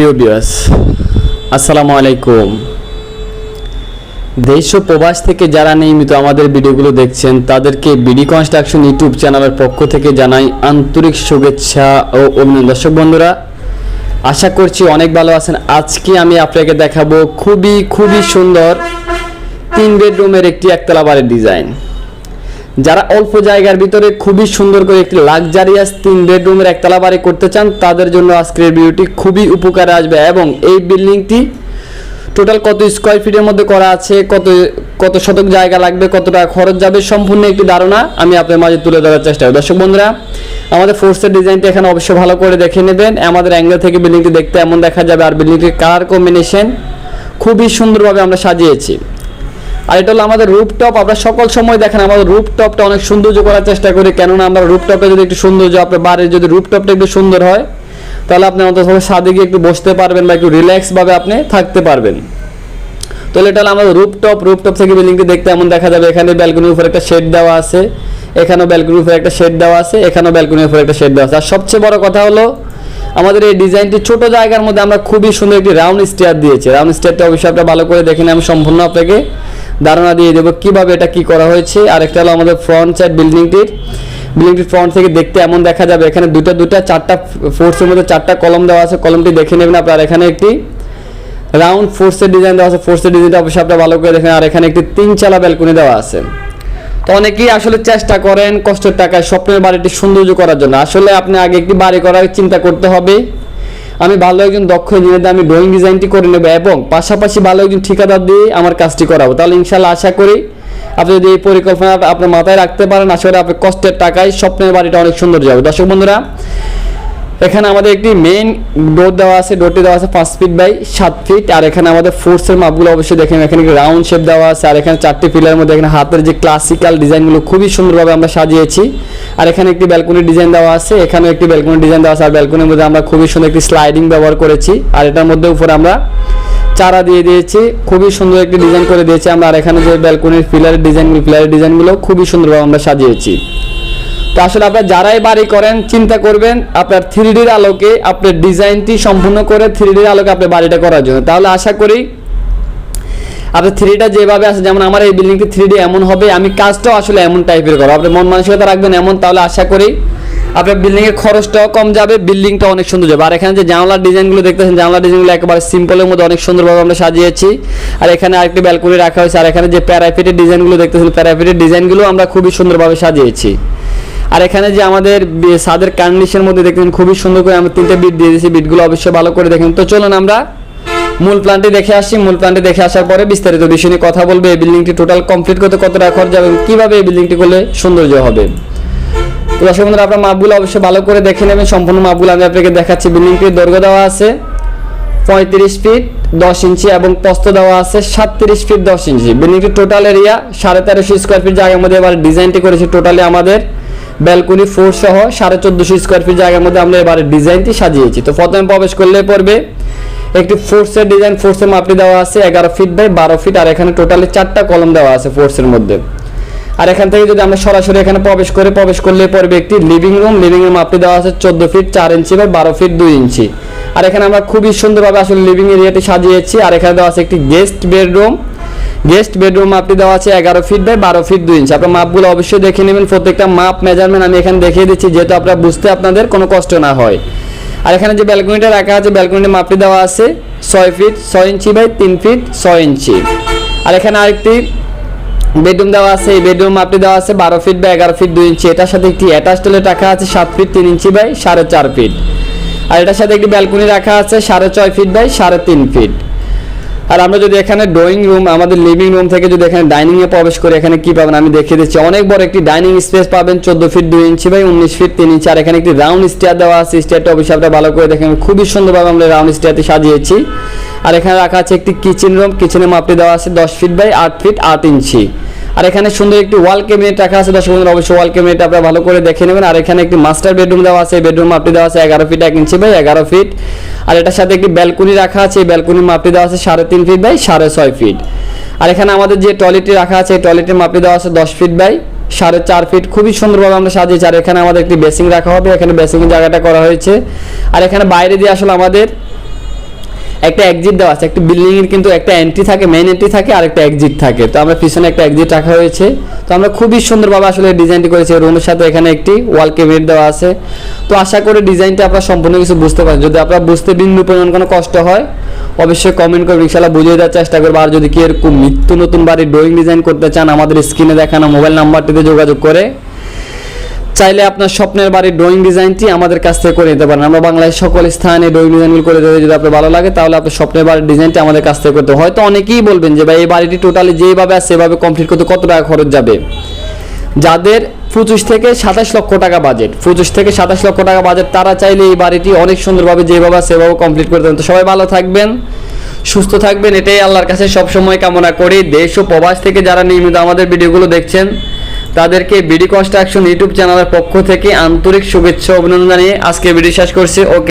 প্রিয় বিয়াস আসসালামু আলাইকুম। দেশ ও প্রবাস থেকে যারা নিয়মিত আমাদের ভিডিওগুলো দেখছেন, তাদেরকে বিডি কনস্ট্রাকশন ইউটিউব চ্যানেলের পক্ষ থেকে জানাই আন্তরিক শুভেচ্ছা ও অভিনন্দন। দর্শক বন্ধুরা, আশা করছি অনেক ভালো আছেন। আজকে আমি আপনাকে দেখাবো খুবই খুবই সুন্দর তিন বেডরুমের একটি একতলা বাড়ির ডিজাইন যারা অল্প জায়গার ভিতরে খুবই সুন্দর করে একটি লাক্সারিয়াস তিন বেডরুমের একতলা বাড়ি করতে চান, তাদের জন্য আজকের ভিডিওটি খুবই উপকারে আসবে এবং এই বিল্ডিংটি টোটাল কত স্কোয়ার ফিটের মধ্যে করা আছে, কত কত শতক জায়গা লাগবে, কত টাকা খরচ যাবে, সম্পূর্ণ একটি ধারণা আমি আপনার মাঝে তুলে ধরার চেষ্টা করি দর্শক বন্ধুরা, আমাদের ফোর্সের ডিজাইনটি এখানে অবশ্যই ভালো করে দেখে নেবেন। আমাদের অ্যাঙ্গেল থেকে বিল্ডিংটি দেখতে এমন দেখা যাবে, আর বিল্ডিংটির কালার কম্বিনেশন খুবই সুন্দরভাবে আমরা সাজিয়েছি। আর এটা হলো আমাদের রুপটপ আমরা সকল সময় দেখেন আমাদের রুপটপটা অনেক সৌন্দর্য করার চেষ্টা করি, কেননা আমরা রুপটপে যদি একটু সৌন্দর্য, আপনার বাড়ির যদি রুপটপটা একটু সুন্দর হয়, তাহলে আপনি অন্তত সাদে গিয়ে একটু বসতে পারবেন বা একটু রিল্যাক্সভাবে আপনি থাকতে পারবেন। তাহলে এটা হলো আমাদের রুপটপ রুপটপ থেকে বিল্ডিংটি দেখতে এমন দেখা যাবে, এখানে ব্যালকনির উপরে একটা শেড দেওয়া আছে, এখানেও ব্যালকনির উপরে একটা শেড দেওয়া আছে, এখানেও ব্যালকনির উপরে একটা শেড দেওয়া আছে। আর সবচেয়ে বড় কথা হলো, আমাদের এই ডিজাইনটি ছোট জায়গার মধ্যে আমরা খুবই সুন্দর একটি রাউন্ড স্টেয়ার দিয়েছি। রাউন্ড স্টেয়ারটা অবশ্যই আপনারা ভালো করে দেখেন আমি সম্পূর্ণ আপনাকে ধারণা দিয়ে দেবো কীভাবে এটা কি করা হয়েছে। আর একটা হলো আমাদের ফ্রন্ট সাইড বিল্ডিংটির বিল্ডিংটির ফ্রন্ট থেকে দেখতে এমন দেখা যাবে, এখানে দুটো দুটো, চারটা ফোর্সের মধ্যে চারটা কলম দেওয়া আছে। কলমটি দেখে নেবেন আপনার এখানে একটি রাউন্ড ফোর্সের ডিজাইন দেওয়া আছে। ফোর্সের ডিজাইনটা অবশ্যই আপনারা ভালো করে দেখেন। আর এখানে একটি তিন চালা ব্যালকনি দেওয়া আছে। তো অনেকেই আসলে চেষ্টা করেন কষ্টের টাকায়, স্বপ্নের বাড়িটি সৌন্দর্য করার জন্য। আসলে আপনি আগে একটি বাড়ি করার চিন্তা করতে হবে। আমি ভালো একজন দক্ষ ইঞ্জিনিয়ার দিয়ে আমি ড্রয়িং ডিজাইনটি করে নেব এবং পাশাপাশি ভালো একজন ঠিকাদার দিয়ে আমার কাজটি করাবো। তাহলে ইনশাল্লাহ আশা করি আপনি যদি এই পরিকল্পনা আপনার মাথায় রাখতে পারেন আসলে আপনার কষ্টের টাকায় স্বপ্নের বাড়িটা অনেক সুন্দর যাবে। দর্শক বন্ধুরা, এখানে আমাদের একটি মেইন ডোর দেওয়া আছে ডোরটি দেওয়া আছে পাঁচ ফিট বাই সাত ফিট আর এখানে আমাদের ফোর্সের মাপগুলো অবশ্যই দেখেন এখানে রাউন্ড শেপ দেওয়া আছে, আর এখানে চারটি পিলার মধ্যে এখানে হাতের যে ক্লাসিক্যাল ডিজাইনগুলো খুবই সুন্দরভাবে আমরা সাজিয়েছি। আর এখানে একটি ব্যালকনির ডিজাইন দেওয়া আছে, এখানেও একটি ব্যালকনির ডিজাইন দেওয়া আছে, আর ব্যালকনির মধ্যে আমরা খুবই সুন্দর একটি স্লাইডিং ব্যবহার করেছি, আর এটার মধ্যে উপরে আমরা চারা দিয়ে দিয়েছি, খুবই সুন্দর একটি ডিজাইন করে দিয়েছি আমরা, আর এখানে যে ব্যালকনির পিলারের ডিজাইন পিলারের ডিজাইনগুলো খুবই সুন্দরভাবে আমরা সাজিয়েছি। তো আসলে আপনার যারাই বাড়ি করেন, চিন্তা করবেন, আপনার থ্রি আলোকে আপনার ডিজাইনটি সম্পূর্ণ করে থ্রি আলোকে আপনার বাড়িটা করার জন্য। তাহলে আশা করি আপনার থ্রিটা যেভাবে আছে, যেমন আমার এই বিল্ডিংটি থ্রি ডি এমন হবে, আমি কাজটাও আসলে এমন টাইপের করব। আপনি মন মানসিকতা রাখবেন এমন, তাহলে আশা করি আপনার বিল্ডিং এর খরচটাও কম যাবে বিল্ডিংটা অনেক সুন্দর যাবে। আর এখানে যে জানলার ডিজাইনগুলো দেখতেছেন, জানলার ডিজাইনগুলো একেবারে সিম্পলের মধ্যে অনেক সুন্দরভাবে আমরা সাজিয়েছি। আর এখানে আরেকটি ব্যালকনি রাখা হয়েছে, আর এখানে যে প্যারাফিটের ডিজাইনগুলো দেখতেছেন প্যারাফিটের ডিজাইনগুলো আমরা খুবই সুন্দরভাবে সাজিয়েছি। আর এখানে যে আমাদের ছাদের কন্ডিশনের মধ্যে দেখতেন খুবই সুন্দর করে আমরা তিনটে বিট দিয়ে দিয়েছি বিটগুলো অবশ্যই ভালো করে দেখেন। তো চলুন আমরা মূল প্ল্যানটি দেখে আসি। মূল প্ল্যানটি দেখে আসার পরে বিস্তারিত বিষয় নিয়ে কথা বলবে। এই বিল্ডিংটি টোটাল কমপ্লিট করতে কত টাকা খরচ এবং কীভাবে এই বিল্ডিংটি করলে সৌন্দর্য হবে? তো দর্শক বন্ধুরা, আপনার মাপগুলো অবশ্যই ভালো করে দেখে নেবেন। সম্পূর্ণ মাপগুলো আমি আপনাকে দেখাচ্ছি। বিল্ডিংটির দৈর্ঘ্য দেওয়া আছে পঁয়ত্রিশ ফিট দশ ইঞ্চি এবং প্রস্থ দেওয়া আছে সাতত্রিশ ফিট দশ ইঞ্চি বিল্ডিংটির টোটাল এরিয়া সাড়ে তেরোশো স্কোয়ার ফিট জায়গার মধ্যে এবার ডিজাইনটি করেছি টোটালি আমাদের ব্যালকনি ফোর সহ সাড়ে চোদ্দোশো স্কোয়ার ফিট জায়গার মধ্যে আমরা এবার ডিজাইনটি সাজিয়েছি। তো প্রথমে প্রবেশ করলে পড়বে একটি ফোর্সের ডিজাইন ফোর্সের মাপটি দেওয়া আছে, এগারো ফিট বাই বারো ফিট আর এখানে টোটালি চারটা কলম দেওয়া আছে ফোর্সের মধ্যে। আর এখান থেকে যদি আমরা সরাসরি এখানে প্রবেশ করে, প্রবেশ করলে পড়বে একটি লিভিং রুম লিভিং রুম মাপটি দেওয়া আছে চোদ্দ ফিট চার ইঞ্চি বাই বারো ফিট দুই ইঞ্চি। আর এখানে আমরা খুবই সুন্দরভাবে আসলে লিভিং এরিয়াটি সাজিয়েছি, আর এখানে দেওয়া আছে একটি গেস্ট বেডরুম গেস্ট বেডরুম মাপটি দেওয়া আছে এগারো ফিট বাই বারো ফিট দুই ইঞ্চি। আপনার মাপগুলো অবশ্যই দেখে নেবেন, প্রত্যেকটা মাপ মেজারমেন্ট আমি এখানে দেখিয়ে দিচ্ছি, যেহেতু আপনারা বুঝতে আপনাদের কোনো কষ্ট না হয়। আর এখানে যে ব্যালকনিটা রাখা আছে ব্যালকনিটা মাপটি দেওয়া আছে, ছয় ফিট ছয় ইঞ্চি বাই তিন ফিট ছয় ইঞ্চি। আর এখানে আরেকটি বেডরুম দেওয়া আছে, এই বেডরুম মাপটি দেওয়া আছে বারো ফিট বা এগারো ফিট দুই ইঞ্চি। এটার সাথে একটি অ্যাটাচ রাখা আছে, সাত ফিট তিন ইঞ্চি বাই সাড়ে চার ফিট আর এটার সাথে একটি ব্যালকনি রাখা আছে, সাড়ে ছয় ফিট বাই সাড়ে তিন ফিট আর আমরা যদি এখানে ড্রয়িং রুম আমাদের লিভিং রুম থেকে যদি এখানে ডাইনিং এ প্রবেশ করি, এখানে কি পাবেন? আমি দেখিয়ে দিচ্ছি। অনেক বড় একটি ডাইনিং স্পেস পাবেন, চোদ্দ ফিট দুই ইঞ্চি বাই উনিশ ফিট তিন ইঞ্চি আর এখানে একটি রাউন্ড স্টেয়ার দেওয়া আছে। স্টেয়ারটা আপনারা ভালো করে দেখেন খুবই সুন্দরভাবে আমরা রাউন্ড স্টেয়ারটি সাজিয়েছি। আর এখানে রাখা আছে একটি কিচেন রুম কিচেনের মাপটি দেওয়া আছে দশ ফিট বাই আট ফিট আট ইঞ্চি আর এখানে সুন্দর একটি ওয়াল ক্যাবিনেট রাখা আছে, দর্শক বন্ধুরা, অবশ্যই ওয়াল ক্যাবিনেট আপনারা ভালো করে দেখে নেবেন। আর এখানে একটি মাস্টার বেডরুম দেওয়া আছে বেডরুম মাপটি দেওয়া আছে এগারো ফিট এক ইঞ্চি বাই এগারো ফিট আর এটার সাথে একটি ব্যালকনি রাখা আছে, এই ব্যালকনির মাপটি দেওয়া আছে সাড়ে তিন ফিট বাই সাড়ে ছয় ফিট আর এখানে আমাদের যে টয়লেটটি রাখা আছে, এই টয়লেটের মাপটি দেওয়া আছে দশ ফিট বাই সাড়ে চার ফিট খুবই সুন্দরভাবে আমরা সাজিয়েছি, আর এখানে আমাদের একটি বেসিং রাখা হবে, এখানে বেসিং জায়গাটা করা হয়েছে। আর এখানে বাইরে দিয়ে আসলে আমাদের একটা এক্সিট দেওয়া আছে, একটা বিল্ডিং এর কিন্তু একটা এন্ট্রি থাকে মেইন এন্ট্রি থাকে, আর একটা এক্সিট থাকে। তো আমরা পিছনে একটা এক্সিট রাখা হয়েছে। তো আমরা খুবই সুন্দরভাবে আসলে ডিজাইনটি করেছি। রুমের সাথে এখানে একটি ওয়াল কেবিনেট দেওয়া আছে। তো আশা করি ডিজাইনটা আপনারা সম্পূর্ণ কিছু বুঝতে পারেন যদি আপনারা বুঝতে বিন্দু পরিমাণ কোনো কষ্ট হয়, অবশ্যই কমেন্ট করে ইনশাল্লাহ বুঝিয়ে দেওয়ার চেষ্টা করব। আর যদি কি এরকম নিত্য নতুন বাড়ির ড্রয়িং ডিজাইন করতে চান, আমাদের স্ক্রিনে দেখানো মোবাইল নাম্বারটিতে যোগাযোগ করে চাইলে আপনার স্বপ্নের বাড়ির ড্রয়িং ডিজাইনটি আমাদের কাছ থেকে করে নিতে পারেন। আমরা বাংলায় সকল স্থানে ড্রয়িং ডিজাইনগুলো করে দেবো যদি আপনার ভালো লাগে, তাহলে আপনার স্বপ্নের বাড়ির ডিজাইনটি আমাদের কাছ থেকে করতে হয়তো অনেকেই বলবেন যে, ভাই, এই বাড়িটি টোটালি যেভাবে আছে সেভাবে কমপ্লিট করতে কত টাকা খরচ যাবে? যাদের পঁচিশ থেকে সাতাশ লক্ষ টাকা বাজেট পঁচিশ থেকে সাতাশ লক্ষ টাকা বাজেট তারা চাইলে এই বাড়িটি অনেক সুন্দরভাবে যেভাবে সেভাবে কমপ্লিট করতে তো সবাই ভালো থাকবেন, সুস্থ থাকবেন। এটাই আল্লাহর কাছে সবসময় কামনা করি। দেশ ও প্রবাস থেকে যারা নিয়মিত আমাদের ভিডিওগুলো দেখছেন তাদেরকে বিডি কনস্ট্রাকশন ইউটিউব চ্যানেলের পক্ষ থেকে আন্তরিক শুভেচ্ছা অভিনন্দন জানিয়ে আজকে ভিডিও শেষ করছি। ওকে